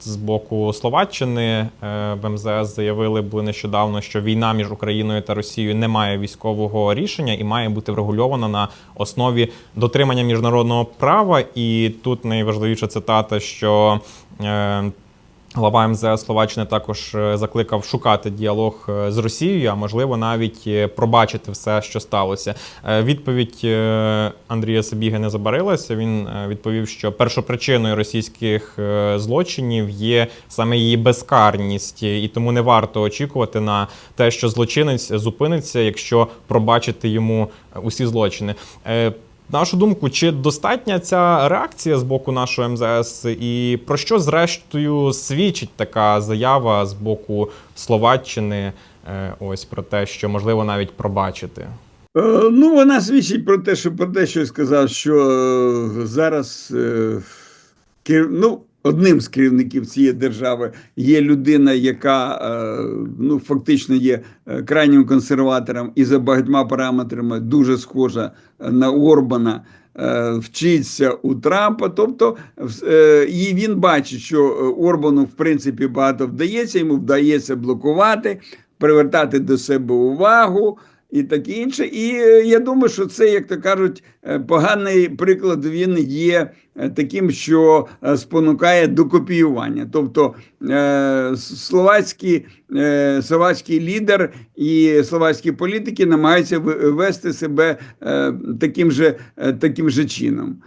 З боку Словаччини е, в МЗС заявили були нещодавно, що війна між Україною та Росією не має військового рішення і має бути врегульована на основі дотримання міжнародного права. І тут найважливіша цитата, що е, Глава МЗС Словаччини також е, закликав шукати діалог е, з Росією, а можливо навіть е, пробачити все, що сталося. Відповідь Андрія Сабіги не забарилася. Він відповів, що першопричиною російських злочинів є саме її безкарність, і тому не варто очікувати на те, що злочинець зупиниться, якщо пробачити йому усі злочини. На нашу думку, чи достатня ця реакція з боку нашого МЗС, і про що зрештою свідчить така заява з боку Словаччини? е, Ось про те, що можливо навіть пробачити? Е, Ну, вона свідчить про те, що про те, що я сказав, що е, зараз ну, одним з керівників цієї держави є людина, яка е, ну, фактично є е, крайнім консерватором і за багатьма параметрами дуже схожа е, на Орбана. Вчиться у Трампа, тобто і він бачить, що Орбану в принципі багато вдається, йому вдається блокувати, привертати до себе увагу і таке інше. І е, я думаю, що це, як то кажуть, е, поганий приклад він є е, таким, що спонукає до копіювання. Тобто словацький, словацький лідер і словацькі політики намагаються вести себе таким же, таким же чином.